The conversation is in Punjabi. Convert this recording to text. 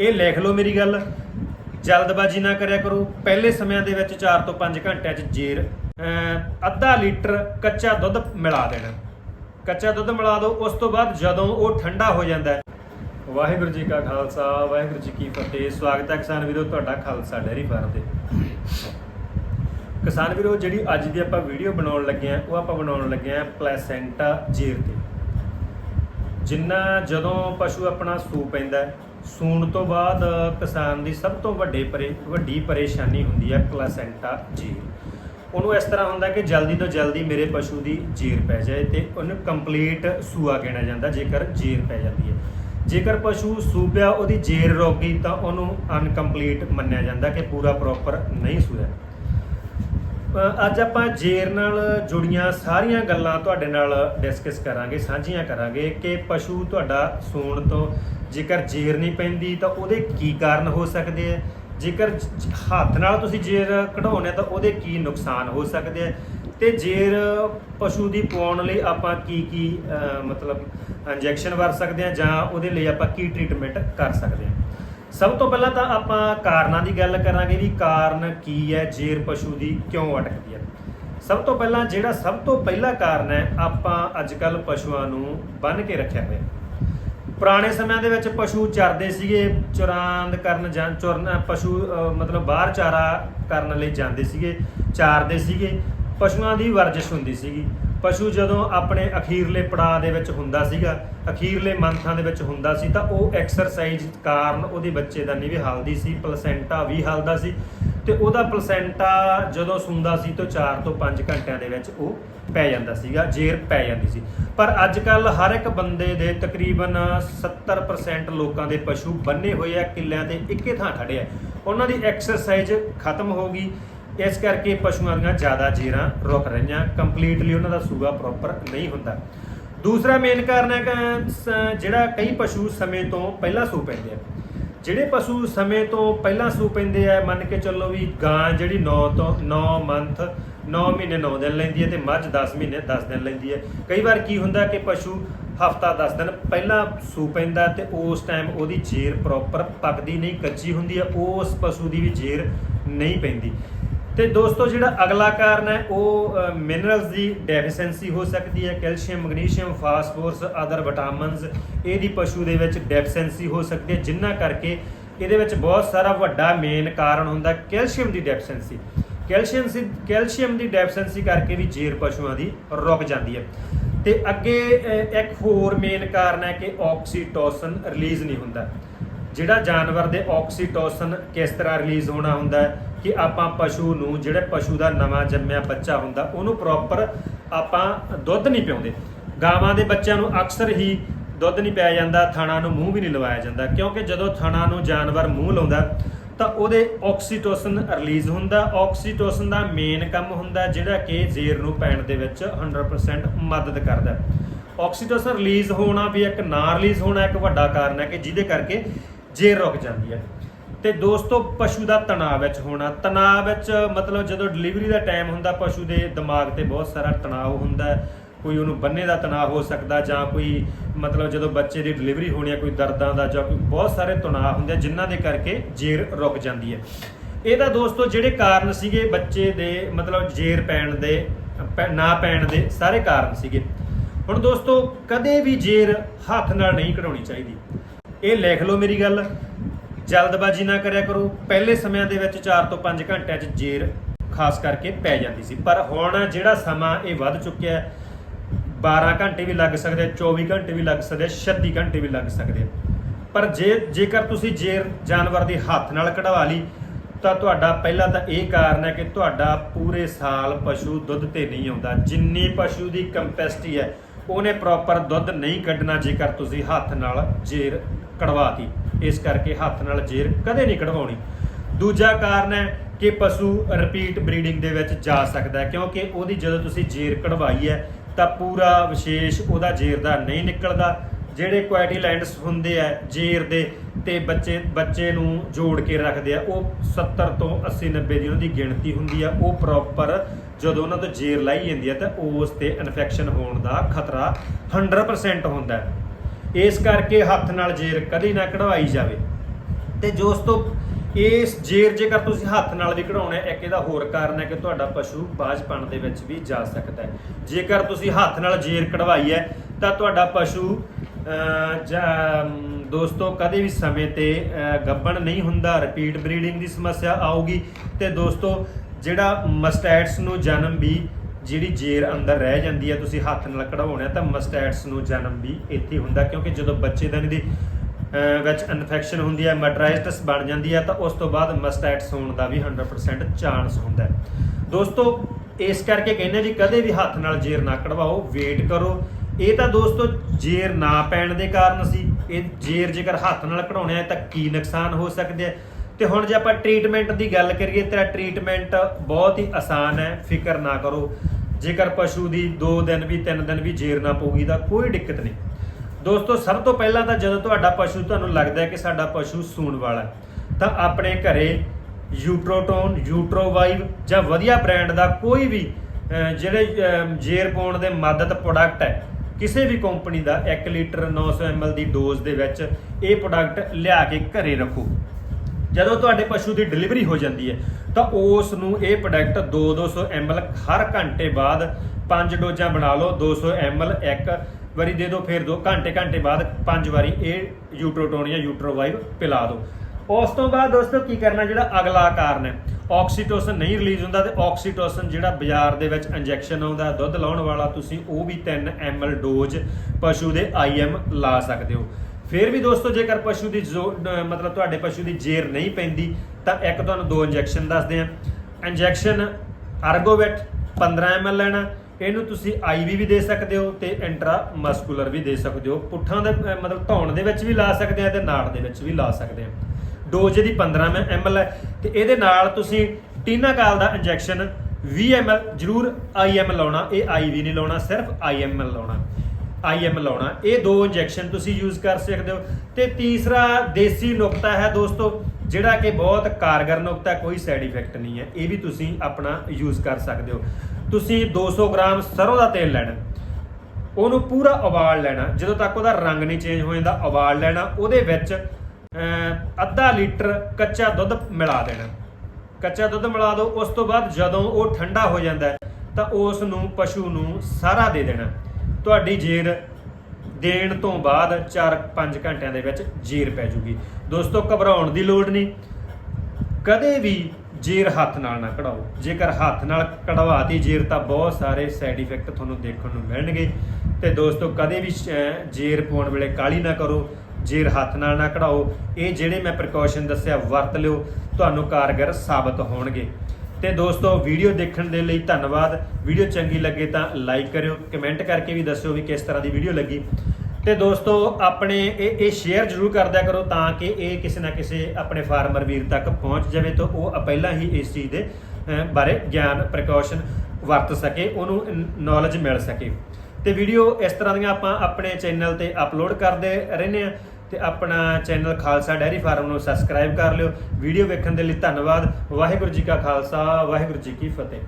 ਇਹ ਲਿਖ ਲਓ ਮੇਰੀ ਗੱਲ। ਜਲਦਬਾਜ਼ੀ ਨਾ ਕਰਿਆ ਕਰੋ। ਪਹਿਲੇ ਸਮਿਆਂ ਦੇ ਵਿੱਚ 4 ਤੋਂ 5 ਘੰਟਿਆਂ 'ਚ ਜੇਰ। ਅੱਧਾ ਲੀਟਰ ਕੱਚਾ ਦੁੱਧ ਮਿਲਾ ਦੇਣਾ। ਕੱਚਾ ਦੁੱਧ ਮਿਲਾ ਦਿਓ। ਉਸ ਤੋਂ ਬਾਅਦ ਜਦੋਂ ਉਹ ਠੰਡਾ ਹੋ ਜਾਂਦਾ ਵਾਹਿਗੁਰੂ ਜੀ ਕਾ ਖਾਲਸਾ, ਵਾਹਿਗੁਰੂ ਜੀ ਕੀ ਫਤਿਹ। ਸਵਾਗਤ ਹੈ ਕਿਸਾਨ ਵੀਰੋ, ਤੁਹਾਡਾ ਖਾਲਸਾ ਡੈਰੀ ਫਾਰਮ ਤੇ। ਕਿਸਾਨ ਵੀਰੋ, ਜਿਹੜੀ ਅੱਜ ਦੀ ਆਪਾਂ ਵੀਡੀਓ ਬਣਾਉਣ ਲੱਗੇ ਆ ਉਹ ਆਪਾਂ ਬਣਾਉਣ ਲੱਗੇ ਆ ਪਲੈਸੈਂਟਾ ਜੇਰ ਤੇ। ਜਿੰਨਾ ਜਦੋਂ ਪਸ਼ੂ ਆਪਣਾ ਸੂ ਪੈਂਦਾ ਸੂਣ ਤੋਂ ਬਾਅਦ ਕਿਸਾਨ ਦੀ ਸਭ ਤੋਂ ਵੱਡੇ ਪਰੇ ਵੱਡੀ ਪਰੇਸ਼ਾਨੀ ਹੁੰਦੀ ਹੈ ਪਲੈਸੈਂਟਾ ਜੀਰ। ਉਹਨੂੰ ਇਸ ਤਰ੍ਹਾਂ ਹੁੰਦਾ ਕਿ ਜਲਦੀ ਤੋਂ ਜਲਦੀ ਮੇਰੇ ਪਸ਼ੂ ਦੀ ਜੀਰ ਪੈ ਜਾਏ ਤੇ ਉਹਨੂੰ ਕੰਪਲੀਟ ਸੂਆ ਗਿਣਿਆ ਜਾਂਦਾ ਜੇਕਰ ਜੀਰ ਪੈ ਜਾਂਦੀ ਹੈ। ਜੇਕਰ ਪਸ਼ੂ ਸੂ ਉਹਦੀ ਜੇਰ ਰੋਗੀ ਤਾਂ ਉਹਨੂੰ ਅਨਕੰਪਲੀਟ ਮੰਨਿਆ ਜਾਂਦਾ ਕਿ ਪੂਰਾ ਪ੍ਰੋਪਰ ਨਹੀਂ ਸੂਇਆ ਅੱਜ ਆਪਾਂ ਜੇਰ ਨਾਲ ਜੁੜੀਆਂ ਸਾਰੀਆਂ ਗੱਲਾਂ ਤੁਹਾਡੇ ਨਾਲ ਡਿਸਕਸ ਕਰਾਂਗੇ, ਸਾਂਝੀਆਂ ਕਰਾਂਗੇ ਕਿ ਪਸ਼ੂ ਤੁਹਾਡਾ ਸੂਣ ਤੋਂ ਜੇਕਰ ਜੇਰ ਨਹੀਂ ਪੈਂਦੀ ਤਾਂ ਉਹਦੇ ਕੀ ਕਾਰਨ ਹੋ ਸਕਦੇ ਆ? ਜੇਕਰ ਹੱਥ ਨਾਲ ਤੁਸੀਂ ਜੇਰ ਕਢਾਉਣੇ ਤਾਂ ਉਹਦੇ ਕੀ ਨੁਕਸਾਨ ਹੋ ਸਕਦੇ ਆ? ਤੇ ਜੇਰ ਪਸ਼ੂ ਦੀ ਪਵਾਉਣ ਲਈ ਆਪਾਂ ਕੀ ਕੀ ਮਤਲਬ ਇੰਜੈਕਸ਼ਨ ਵਰ ਸਕਦੇ ਆ ਜਾਂ ਉਹਦੇ ਲਈ ਆਪਾਂ ਕੀ ਟ੍ਰੀਟਮੈਂਟ ਕਰ ਸਕਦੇ ਆ? ਸਭ ਤੋਂ ਪਹਿਲਾਂ ਤਾਂ ਆਪਾਂ ਕਾਰਨਾਂ ਦੀ ਗੱਲ ਕਰਾਂਗੇ ਵੀ ਕਾਰਨ ਕੀ ਹੈ, ਜੇਰ ਪਸ਼ੂ ਦੀ ਕਿਉਂ ਅਟਕਦੀ ਹੈ। ਸਭ ਤੋਂ ਪਹਿਲਾਂ ਜਿਹੜਾ ਸਭ ਤੋਂ ਪਹਿਲਾ ਕਾਰਨ ਹੈ, ਆਪਾਂ ਅੱਜ ਕੱਲ ਪਸ਼ੂਆਂ ਨੂੰ ਬੰਨ ਕੇ ਰੱਖਿਆ ਹੋਇਆ। ਪੁਰਾਣੇ ਸਮਿਆਂ ਦੇ ਵਿੱਚ ਪਸ਼ੂ ਚਰਦੇ ਸੀਗੇ, ਚੁਰਾਂਦ ਕਰਨ ਜਾਂ ਚੁਰਨ ਪਸ਼ੂ ਮਤਲਬ ਬਾਹਰ ਚਾਰਾ ਕਰਨ ਲਈ ਜਾਂਦੇ ਸੀਗੇ, ਚਾਰਦੇ ਸੀਗੇ। ਪਸ਼ੂਆਂ ਦੀ ਵਰਜਿਸ਼ ਹੁੰਦੀ ਸੀਗੀ। ਪਸ਼ੂ ਜਦੋਂ ਆਪਣੇ ਅਖੀਰਲੇ ਪੜਾਅ ਦੇ ਵਿੱਚ ਹੁੰਦਾ ਸੀਗਾ, ਅਖੀਰਲੇ ਮੰਥਾਂ ਦੇ ਵਿੱਚ ਹੁੰਦਾ ਸੀ, ਤਾਂ ਉਹ ਐਕਸਰਸਾਈਜ਼ ਕਾਰਨ ਉਹਦੇ ਬੱਚੇ ਦਾ ਨਿਵੇ ਹਲਦੀ ਸੀ, ਪਲਸੈਂਟਾ ਵੀ ਹਲਦਾ ਸੀ ਤੇ ਉਹਦਾ ਪਲਸੈਂਟਾ ਜਦੋਂ ਸੁੰਦਾ ਸੀ ਤਾਂ 4 ਤੋਂ 5 ਘੰਟਿਆਂ ਦੇ ਵਿੱਚ ਉਹ ਪੈ ਜਾਂਦਾ ਸੀਗਾ, ਜੇਰ ਪੈ ਜਾਂਦੀ ਸੀ। ਪਰ ਅੱਜ ਕੱਲ ਹਰ ਇੱਕ ਬੰਦੇ ਦੇ ਤਕਰੀਬਨ 70% ਲੋਕਾਂ ਦੇ ਪਸ਼ੂ ਬੰਨੇ ਹੋਏ ਆ, ਕਿੱਲਿਆਂ ਤੇ ਇੱਕੇ ਥਾਂ ਖੜੇ ਆ। ਉਹਨਾਂ ਦੀ ਐਕਸਰਸਾਈਜ਼ ਖਤਮ ਹੋ ਗਈ ਇਸ ਕਰਕੇ ਪਸ਼ੂਆਂ ਦੀਆਂ ਜ਼ਿਆਦਾ ਜੇਰਾਂ ਰੁਕ ਰਹੀਆਂ ਕੰਪਲੀਟਲੀ ਉਹਨਾਂ ਦਾ ਸੂਗਾ ਪ੍ਰੋਪਰ ਨਹੀਂ ਹੁੰਦਾ। ਦੂਸਰਾ ਮੇਨ ਕਾਰਨ ਹੈ ਕਿ ਸ- ਜਿਹੜਾ ਕਈ ਪਸ਼ੂ ਸਮੇਂ ਤੋਂ ਪਹਿਲਾਂ ਸੂ ਪੈਂਦੇ ਆ। ਜਿਹੜੇ ਪਸ਼ੂ ਸਮੇਂ ਤੋਂ ਪਹਿਲਾਂ ਸੂ ਪੈਂਦੇ ਆ, ਮੰਨ ਕੇ ਚੱਲੋ ਵੀ ਗਾਂ ਜਿਹੜੀ 9 ਤੋਂ 9 ਮੰਥ 9 ਮਹੀਨੇ 9 ਦਿਨ ਲੈਂਦੀ ਹੈ ਤੇ ਮੱਝ 10 ਮਹੀਨੇ 10 ਦਿਨ ਲੈਂਦੀ ਹੈ। ਕਈ ਵਾਰ ਕੀ ਹੁੰਦਾ ਕਿ ਪਸ਼ੂ ਹਫਤਾ 10 ਦਿਨ ਪਹਿਲਾਂ ਸੂ ਪੈਂਦਾ ਤੇ ਉਸ ਟਾਈਮ ਉਹਦੀ ਜੇਰ ਪ੍ਰੋਪਰ ਪੱਕਦੀ ਨਹੀਂ, ਕੱਚੀ ਹੁੰਦੀ ਹੈ, ਉਸ ਪਸ਼ੂ ਦੀ ਵੀ ਜੇਰ ਨਹੀਂ ਪੈਂਦੀ। ਤੇ ਦੋਸਤੋ ਜਿਹੜਾ ਅਗਲਾ ਕਾਰਨ ਹੈ, ਉਹ ਮਿਨਰਲਸ ਦੀ ਡੈਫੀਸੈਂਸੀ ਹੋ ਸਕਦੀ ਹੈ calcium magnesium phosphorus other vitamins ਇਹਦੀ ਪਸ਼ੂ ਦੇ ਵਿੱਚ ਡੈਫੀਸੈਂਸੀ ਹੋ ਸਕਦੀ ਹੈ, ਜਿੰਨਾ ਕਰਕੇ ਇਹਦੇ ਵਿੱਚ ਬਹੁਤ ਸਾਰਾ ਵੱਡਾ ਮੇਨ ਕਾਰਨ ਹੁੰਦਾ ਕੈਲਸ਼ੀਅਮ ਦੀ ਡੈਫੀਸੈਂਸੀ ਕੈਲਸ਼ੀਅਮ ਸੀ ਕੈਲਸ਼ੀਅਮ ਦੀ ਡੈਫੀਸੈਂਸੀ ਕਰਕੇ ਵੀ ਜੇਰ ਪਸ਼ੂਆਂ ਦੀ ਰੁਕ ਜਾਂਦੀ ਹੈ। ਤੇ ਅੱਗੇ ਇੱਕ ਹੋਰ ਮੇਨ ਕਾਰਨ ਹੈ ਕਿ ਆਕਸੀਟੋਸਿਨ ਰਿਲੀਜ਼ ਨਹੀਂ ਹੁੰਦਾ। ਜਿਹੜਾ ਜਾਨਵਰ ਦੇ ਆਕਸੀਟੋਸਿਨ ਕਿਸ ਤਰ੍ਹਾਂ ਰਿਲੀਜ਼ ਹੋਣਾ ਹੁੰਦਾ ਹੈ ਕਿ ਆਪਾਂ ਪਸ਼ੂ ਨੂੰ, ਜਿਹੜੇ ਪਸ਼ੂ ਦਾ ਨਵਾਂ ਜੰਮਿਆ ਬੱਚਾ ਹੁੰਦਾ, ਉਹਨੂੰ ਪ੍ਰੋਪਰ ਆਪਾਂ ਦੁੱਧ ਨਹੀਂ ਪਿਆਉਂਦੇ ਗਾਵਾਂ ਦੇ ਬੱਚਿਆਂ ਨੂੰ ਅਕਸਰ ਹੀ ਦੁੱਧ ਨਹੀਂ ਪਿਆ ਜਾਂਦਾ, ਥਣਾ ਨੂੰ ਮੂੰਹ ਵੀ ਨਹੀਂ ਲਵਾਇਆ ਜਾਂਦਾ, ਕਿਉਂਕਿ ਜਦੋਂ ਥਣਾ ਨੂੰ ਜਾਨਵਰ ਮੂੰਹ ਲਾਉਂਦਾ, ਤਾਂ ਉਹਦੇ ਆਕਸੀਟੋਸਿਨ ਰਿਲੀਜ਼ ਹੁੰਦਾ। ਆਕਸੀਟੋਸਿਨ ਦਾ ਮੇਨ ਕੰਮ ਹੁੰਦਾ ਜਿਹੜਾ ਕਿ ਜ਼ੇਰ ਨੂੰ ਪੈਣ ਦੇ ਵਿੱਚ 100% ਮਦਦ ਕਰਦਾ ਆਕਸੀਟੋਸਿਨ ਰਿਲੀਜ਼ ਹੋਣਾ ਵੀ ਇੱਕ ਨਾ ਰਿਲੀਜ਼ ਹੋਣਾ ਇੱਕ ਵੱਡਾ ਕਾਰਨ ਹੈ ਕਿ ਜਿਹਦੇ ਕਰਕੇ ਜੇਰ ਰੁਕ ਜਾਂਦੀ ਹੈ। ਤੇ ਦੋਸਤੋ, ਪਸ਼ੂ ਦਾ ਤਣਾਅ ਵਿੱਚ ਹੋਣਾ। ਤਣਾਅ ਵਿੱਚ ਮਤਲਬ ਜਦੋਂ ਡਿਲੀਵਰੀ ਦਾ ਟਾਈਮ ਹੁੰਦਾ, ਪਸ਼ੂ ਦੇ ਦਿਮਾਗ ਤੇ ਬਹੁਤ ਸਾਰਾ ਤਣਾਅ ਹੁੰਦਾ ਕੋਈ ਉਹਨੂੰ ਬੰਨੇ ਦਾ ਤਣਾਅ ਹੋ ਸਕਦਾ ਜਾਂ ਕੋਈ ਮਤਲਬ ਜਦੋਂ ਬੱਚੇ ਦੀ ਡਿਲੀਵਰੀ ਹੋਣੀ ਹੈ, ਕੋਈ ਦਰਦਾਂ ਦਾ ਜਾਂ ਕੋਈ ਬਹੁਤ ਸਾਰੇ ਤਣਾਅ ਹੁੰਦੇ ਆ, ਜਿਨ੍ਹਾਂ ਦੇ ਕਰਕੇ ਜੇਰ ਰੁਕ ਜਾਂਦੀ ਹੈ। ਇਹਦਾ ਦੋਸਤੋ, ਜਿਹੜੇ ਕਾਰਨ ਸੀਗੇ ਬੱਚੇ ਦੇ ਮਤਲਬ ਜੇਰ ਪੈਣ ਦੇ, ਪੈ- ਨਾ ਪੈਣ ਦੇ ਸਾਰੇ ਕਾਰਨ ਸੀਗੇ। ਹੁਣ ਦੋਸਤੋ, ਕਦੇ ਵੀ ਜੇਰ ਹੱਥ ਨਾਲ ਨਹੀਂ ਕਢਾਉਣੀ ਚਾਹੀਦੀ। ਇਹ ਲਿਖ ਲਓ ਮੇਰੀ ਗੱਲ। ਜਲਦਬਾਜ਼ੀ ਨਾ ਕਰਿਆ ਕਰੋ। ਪਹਿਲੇ ਸਮਿਆਂ ਦੇ ਵਿੱਚ 4 ਤੋਂ 5 ਘੰਟਿਆਂ 'ਚ ਜੇਰ ਖਾਸ ਕਰਕੇ ਪੈ ਜਾਂਦੀ ਸੀ। ਪਰ ਹੁਣ ਜਿਹੜਾ ਸਮਾਂ ਇਹ ਵੱਧ ਚੁੱਕਿਆ ਹੈ 12 ਘੰਟੇ ਵੀ ਲੱਗ ਸਕਦੇ ਆ 24 ਘੰਟੇ ਵੀ ਲੱਗ ਸਕਦੇ ਆ 36 ਘੰਟੇ ਵੀ ਲੱਗ ਸਕਦੇ। ਆ ਪਰ ਜੇ, ਜੇਕਰ ਤੁਸੀਂ ਜੇਰ ਜਾਨਵਰ ਦੇ ਹੱਥ ਨਾਲ ਕਢਵਾ ਲਈ, ਤਾਂ ਤੁਹਾਡਾ ਪਹਿਲਾ ਤਾਂ ਇਹ ਕਾਰਨ ਹੈ ਕਿ ਤੁਹਾਡਾ ਪੂਰੇ ਸਾਲ ਪਸ਼ੂ ਦੁੱਧ ਤੇ ਨਹੀਂ ਆਉਂਦਾ। ਜਿੰਨੀ ਪਸ਼ੂ ਦੀ ਕੰਪੈਸਿਟੀ ਹੈ, ਉਹਨੇ ਪ੍ਰੋਪਰ ਦੁੱਧ ਨਹੀਂ ਕੱਢਣਾ ਜੇਕਰ ਤੁਸੀਂ ਹੱਥ ਨਾਲ ਜੇਰ ਕਢਵਾਤੀ ਇਸ ਕਰਕੇ ਹੱਥ ਨਾਲ ਜੇਰ ਕਦੇ ਨਹੀਂ ਕਢਵਾਉਣੀ। ਦੂਜਾ ਕਾਰਨ ਹੈ ਕਿ ਪਸ਼ੂ ਰਿਪੀਟ ਬਰੀਡਿੰਗ ਦੇ ਵਿੱਚ ਜਾ ਸਕਦਾ ਹੈ, ਕਿਉਂਕਿ ਉਹਦੀ ਜਦੋਂ ਤੁਸੀਂ ਜੇਰ ਕਢਵਾਈ ਹੈ, ਤਾਂ ਪੂਰਾ ਵਿਸ਼ੇਸ਼ ਉਹਦਾ ਜੇਰ ਦਾ ਨਹੀਂ ਨਿਕਲਦਾ। ਜਿਹੜੇ ਕੁਆਲਿਟੀ ਲੈਂਡਸ ਹੁੰਦੇ ਆ ਜੇਰ ਦੇ, ਤੇ ਬੱਚੇ ਬੱਚੇ ਨੂੰ ਜੋੜ ਕੇ ਰੱਖਦੇ ਆ, ਉਹ 70 ਤੋਂ 80 90 ਦੀ ਉਹਨਾਂ ਦੀ ਗਿਣਤੀ ਹੁੰਦੀ ਆ, ਉਹ ਪ੍ਰੋਪਰ ਜਦੋਂ ਉਹਨਾਂ ਤੋਂ ਜੇਰ ਲਾਈ ਜਾਂਦੀ ਹੈ ਤਾਂ ਉਸ ਤੇ ਇਨਫੈਕਸ਼ਨ ਹੋਣ ਦਾ ਖਤਰਾ 100% ਹੁੰਦਾ ਹੈ। ਇਸ ਕਰਕੇ ਹੱਥ ਨਾਲ ਜੇਰ ਕਦੇ ਨਾ ਕਢਵਾਈ ਜਾਵੇ। ਤੇ ਦੋਸਤੋ ਇਸ ਜੇਰ ਜੇਕਰ ਤੁਸੀਂ ਹੱਥ ਨਾਲ ਵੀ ਕਢਾਉਣਾ ਹੈ ਇੱਕ ਇਹਦਾ ਹੋਰ ਕਾਰਨ ਹੈ ਕਿ ਤੁਹਾਡਾ ਪਸ਼ੂ ਬਾਝਪਣ ਦੇ ਵਿੱਚ ਵੀ ਜਾ ਸਕਦਾ ਹੈ। ਜੇਕਰ ਤੁਸੀਂ ਹੱਥ ਨਾਲ ਜੇਰ ਕਢਵਾਈ ਹੈ ਤਾਂ ਤੁਹਾਡਾ ਪਸ਼ੂ ਜਾਂ, ਦੋਸਤੋ ਕਦੇ ਵੀ ਸਮੇਂ ਤੇ ਗੱਬਣ ਨਹੀਂ ਹੁੰਦਾ ਰਿਪੀਟ ਬਰੀਡਿੰਗ ਦੀ ਸਮੱਸਿਆ ਆਊਗੀ। ਤੇ ਦੋਸਤੋ ਜਿਹੜਾ ਮਸਟੈਟਸ ਨੂੰ ਜਨਮ ਵੀ ਜਿਹੜੀ ਜੇਰ ਅੰਦਰ ਰਹਿ ਜਾਂਦੀ ਹੈ, ਤੁਸੀਂ ਹੱਥ ਨਾਲ ਕਢਵਾਉਣਾ ਤਾਂ ਮਸਟੈਟਸ ਨੂੰ ਜਨਮ ਵੀ ਇੱਥੇ ਹੁੰਦਾ, ਕਿਉਂਕਿ ਜਦੋਂ ਬੱਚੇਦਾਨੀ ਦੀ ਵਿੱਚ ਇਨਫੈਕਸ਼ਨ ਹੁੰਦੀ ਹੈ ਮੈਟਰਾਈਟਸ ਬਣ ਜਾਂਦੀ ਹੈ, ਤਾਂ ਉਸ ਤੋਂ ਬਾਅਦ ਮਸਟੈਟਸ ਹੋਣ ਦਾ ਵੀ 100% ਚਾਂਸ ਹੁੰਦਾ ਹੈ। ਦੋਸਤੋ, ਇਸ ਕਰਕੇ ਕਹਿੰਦੇ ਜੀ, ਕਦੇ ਵੀ ਹੱਥ ਨਾਲ ਜੇਰ ਨਾ ਕਢਵਾਓ ਵੇਟ ਕਰੋ। ਇਹ ਤਾਂ ਦੋਸਤੋ ਜੇਰ ਨਾ ਪੈਣ ਦੇ ਕਾਰਨ ਸੀ। ਇਹ ਜੇਰ ਜੇਕਰ ਹੱਥ ਨਾਲ ਕਢਾਉਣੇ ਆ, ਤਾਂ ਕੀ ਨੁਕਸਾਨ ਹੋ ਸਕਦੇ ਆ? ਤੇ ਹੁਣ ਜੇ ਆਪਾਂ ਟ੍ਰੀਟਮੈਂਟ ਦੀ ਗੱਲ ਕਰੀਏ, ਤਾਂ ਟ੍ਰੀਟਮੈਂਟ ਬਹੁਤ ਹੀ ਆਸਾਨ ਹੈ, ਫਿਕਰ ਨਾ ਕਰੋ। ਜੇਕਰ ਪਸ਼ੂ ਦੀ 2 ਦਿਨ ਵੀ 3 ਦਿਨ ਵੀ ਜੇਰ ਨਾ ਪਊਗੀ ਤਾਂ ਕੋਈ ਦਿੱਕਤ ਨਹੀਂ। ਦੋਸਤੋ, ਸਭ ਤੋਂ ਪਹਿਲਾਂ ਤਾਂ ਜਦੋਂ ਤੁਹਾਡਾ ਪਸ਼ੂ ਤੁਹਾਨੂੰ ਲੱਗਦਾ ਹੈ ਕਿ ਸਾਡਾ ਪਸ਼ੂ ਸੂਣ ਵਾਲਾ ਤਾਂ ਆਪਣੇ ਘਰੇ ਯੂਟਰੋਟੋਨ, ਯੂਟਰੋਵਾਈਵ ਜਾਂ ਵਧੀਆ ਬ੍ਰਾਂਡ ਦਾ ਕੋਈ ਵੀ ਜਿਹੜੇ ਜੇਰ ਪਾਉਣ ਦੇ ਮਦਦ ਪ੍ਰੋਡਕਟ ਹੈ, ਕਿਸੇ ਵੀ ਕੰਪਨੀ ਦਾ 1 ਲੀਟਰ 900 ml ਦੀ ਡੋਜ਼ ਦੇ ਵਿੱਚ ਇਹ ਪ੍ਰੋਡਕਟ ਲਿਆ ਕੇ ਘਰੇ ਰੱਖੋ। ਜਦੋਂ ਤੁਹਾਡੇ ਪਸ਼ੂ ਦੀ ਡਿਲੀਵਰੀ ਹੋ ਜਾਂਦੀ ਹੈ ਤਾਂ ਉਸ ਨੂੰ ਇਹ ਪ੍ਰੋਡਕਟ 2-200 ml ਹਰ ਘੰਟੇ ਬਾਅਦ ਪੰਜ ਡੋਜ਼ਾਂ ਬਣਾ ਲਓ 200 ml ਇੱਕ ਵਾਰੀ ਦੇ ਦਿਓ ਫਿਰ ਦੋ, ਘੰਟੇ ਘੰਟੇ ਬਾਅਦ ਪੰਜ ਵਾਰੀ ਇਹ ਯੂਟਰੋਟੋਨ ਜਾਂ ਯੂਟਰੋਵਾਈਵ ਪਿਲਾ ਦਿਓ। ਉਸ ਤੋਂ ਬਾਅਦ ਦੋਸਤੋ ਕੀ ਕਰਨਾ ਜਿਹੜਾ ਅਗਲਾ ਕਾਰਨ ਹੈ? ਆਕਸੀਟੋਸਿਨ ਨਹੀਂ ਰਿਲੀਜ਼ ਹੁੰਦਾ ਤੇ ਆਕਸੀਟੋਸਨ ਜਿਹੜਾ ਬਾਜ਼ਾਰ ਦੇ ਵਿੱਚ ਇੰਜੈਕਸ਼ਨ ਆਉਂਦਾ, ਦੁੱਧ ਲਾਉਣ ਵਾਲਾ, ਤੁਸੀਂ ਉਹ ਵੀ 3 ml ਡੋਜ਼ ਪਸ਼ੂ ਦੇ ਆਈਐਮ ਲਾ ਸਕਦੇ ਹੋ। ਫਿਰ ਵੀ ਦੋਸਤੋ ਜੇਕਰ ਪਸ਼ੂ ਦੀ ਜ਼ੋ- ਮਤਲਬ ਤੁਹਾਡੇ ਪਸ਼ੂ ਦੀ ਜੇਰ ਨਹੀਂ ਪੈਂਦੀ ਤਾਂ ਇੱਕ ਤੁਹਾਨੂੰ ਦੋ ਇੰਜੈਕਸ਼ਨ ਦੱਸਦੇ ਆ ਇੰਜੈਕਸ਼ਨ ਅਰਗੋਵੈਟ 15 ml ਲੈਣਾ। ਇਹਨੂੰ ਤੁਸੀਂ ਆਈਵੀ ਵੀ ਦੇ ਸਕਦੇ ਹੋ ਤੇ ਇੰਟਰਾ ਮਸਕੂਲਰ ਵੀ ਦੇ ਸਕਦੇ ਹੋ। ਪੁੱਠਾਂ ਦੇ ਮਤਲਬ ਧੌਣ ਦੇ ਵਿੱਚ ਵੀ ਲਾ ਸਕਦੇ ਆ ਤੇ ਨਾੜ ਦੇ ਵਿੱਚ ਵੀ ਲਾ ਸਕਦੇ ਆ। ਡੋਜ਼ ਇਹਦੀ 15 ml ਹੈ ਤੇ ਇਹਦੇ ਨਾਲ ਤੁਸੀਂ ਟੀਨਾ ਕਾਲ ਦਾ ਇੰਜੈਕਸ਼ਨ 20 ml ਜ਼ਰੂਰ IM ਲਾਉਣਾ। ਇਹ IV ਨਹੀਂ ਲਾਉਣਾ, ਸਿਰਫ IM ਲਾਉਣਾ। IM ਲਾਉਣਾ। ਇਹ ਦੋ ਇੰਜੈਕਸ਼ਨ ਤੁਸੀਂ ਯੂਜ਼ ਕਰ ਸਕਦੇ ਹੋ। ਤੇ ਤੀਸਰਾ ਦੇਸੀ ਨੁਕਤਾ ਹੈ ਦੋਸਤੋ, ਜਿਹੜਾ ਕਿ ਬਹੁਤ ਕਾਰਗਰ ਨੁਕਤਾ, ਕੋਈ ਸਾਈਡ ਇਫੈਕਟ ਨਹੀਂ ਹੈ। ਇਹ ਵੀ ਤੁਸੀਂ ਆਪਣਾ ਯੂਜ਼ ਕਰ ਸਕਦੇ ਹੋ। ਤੁਸੀਂ 200 ਗ੍ਰਾਮ ਸਰੋਂ ਦਾ ਤੇਲ ਲੈਣਾ। ਉਹਨੂੰ ਪੂਰਾ ਉਬਾਲ ਲੈਣਾ। ਜਦੋਂ ਤੱਕ ਉਹਦਾ ਰੰਗ ਨਹੀਂ ਚੇਂਜ ਹੋ ਜਾਂਦਾ, ਉਬਾਲ ਲੈਣਾ। ਉਹਦੇ ਵਿੱਚ ਅੱਧਾ ਲੀਟਰ ਕੱਚਾ ਦੁੱਧ ਮਿਲਾ ਦੇਣਾ। ਕੱਚਾ ਦੁੱਧ ਮਿਲਾ ਦਿਓ। ਉਸ ਤੋਂ ਬਾਅਦ ਜਦੋਂ ਉਹ ਠੰਡਾ ਹੋ ਜਾਂਦਾ ਤਾਂ ਉਸ ਨੂੰ ਪਸ਼ੂ ਨੂੰ ਸਾਰਾ ਦੇ ਦੇਣਾ। ਤੁਹਾਡੀ ਜੇਰ ਦੇਣ ਤੋਂ ਬਾਅਦ 4-5 ਘੰਟਿਆਂ ਦੇ ਵਿੱਚ ਜੇਰ ਪੈ ਜੂਗੀ। ਦੋਸਤੋ, ਘਬਰਾਉਣ ਦੀ ਲੋੜ ਨਹੀਂ। ਕਦੇ ਵੀ ਜੇਰ ਹੱਥ ਨਾਲ ਨਾ ਕਢਾਓ। ਜੇਕਰ ਹੱਥ ਨਾਲ ਕਢਵਾਤੀ ਜੇਰ ਤਾਂ ਬਹੁਤ ਸਾਰੇ ਸਾਈਡ ਇਫੈਕਟ ਤੁਹਾਨੂੰ ਦੇਖਣ ਨੂੰ ਮਿਲਣਗੇ। ਤੇ ਦੋਸਤੋ, ਕਦੇ ਵੀ ਜੇਰ ਪਾਉਣ ਵੇਲੇ ਕਾਲੀ ਨਾ ਕਰੋ। ਜੇਰ ਹੱਥ ਨਾਲ ਨਾ ਕਢਾਓ। ਇਹ ਜਿਹੜੇ ਮੈਂ ਪ੍ਰੀਕਾਸ਼ਨ ਦੱਸਿਆ, ਵਰਤ ਲਿਓ। ਤੁਹਾਨੂੰ ਕਾਰਗਰ ਸਾਬਤ ਹੋਣਗੇ। ਤੇ ਦੋਸਤੋ, ਵੀਡੀਓ ਦੇਖਣ ਦੇ ਲਈ ਧੰਨਵਾਦ। ਵੀਡੀਓ ਚੰਗੀ ਲੱਗੇ ਤਾਂ ਲਾਈਕ ਕਰਿਓ, ਕਮੈਂਟ ਕਰਕੇ ਵੀ ਦੱਸਿਓ ਵੀ ਕਿਸ ਤਰ੍ਹਾਂ ਦੀ ਵੀਡੀਓ ਲੱਗੀ। ਤੇ ਦੋਸਤੋ, ਆਪਣੇ ਇਹ ਇਹ ਸ਼ੇਅਰ ਜ਼ਰੂਰ ਕਰਦਿਆ ਕਰੋ ਤਾਂ ਕਿ ਇਹ ਕਿਸੇ ਨਾ ਕਿਸੇ ਆਪਣੇ ਫਾਰਮਰ ਵੀਰ ਤੱਕ ਪਹੁੰਚ ਜਾਵੇ ਤਾਂ ਉਹ ਪਹਿਲਾਂ ਹੀ ਇਸ ਚੀਜ਼ ਦੇ ਬਾਰੇ ਗਿਆਨ ਪ੍ਰੀਕਾਸ਼ਨ ਵਰਤ ਸਕੇ, ਉਹਨੂੰ ਨੌਲੇਜ ਮਿਲ ਸਕੇ। ਤੇ ਵੀਡੀਓ ਇਸ ਤਰ੍ਹਾਂ ਦੀਆਂ ਆਪਾਂ ਆਪਣੇ ਚੈਨਲ ਤੇ ਅਪਲੋਡ ਕਰਦੇ ਰਹਿੰਦੇ ਆ ਤੇ ਆਪਣਾ ਚੈਨਲ ਖਾਲਸਾ ਡੈਰੀ ਫਾਰਮ ਨੂੰ ਸਬਸਕ੍ਰਾਈਬ ਕਰ ਲਿਓ। ਵੀਡੀਓ ਵੇਖਣ ਦੇ ਲਈ ਧੰਨਵਾਦ। ਵਾਹਿਗੁਰੂ ਜੀ ਕਾ ਖਾਲਸਾ, ਵਾਹਿਗੁਰੂ ਜੀ ਕੀ ਫਤਿਹ।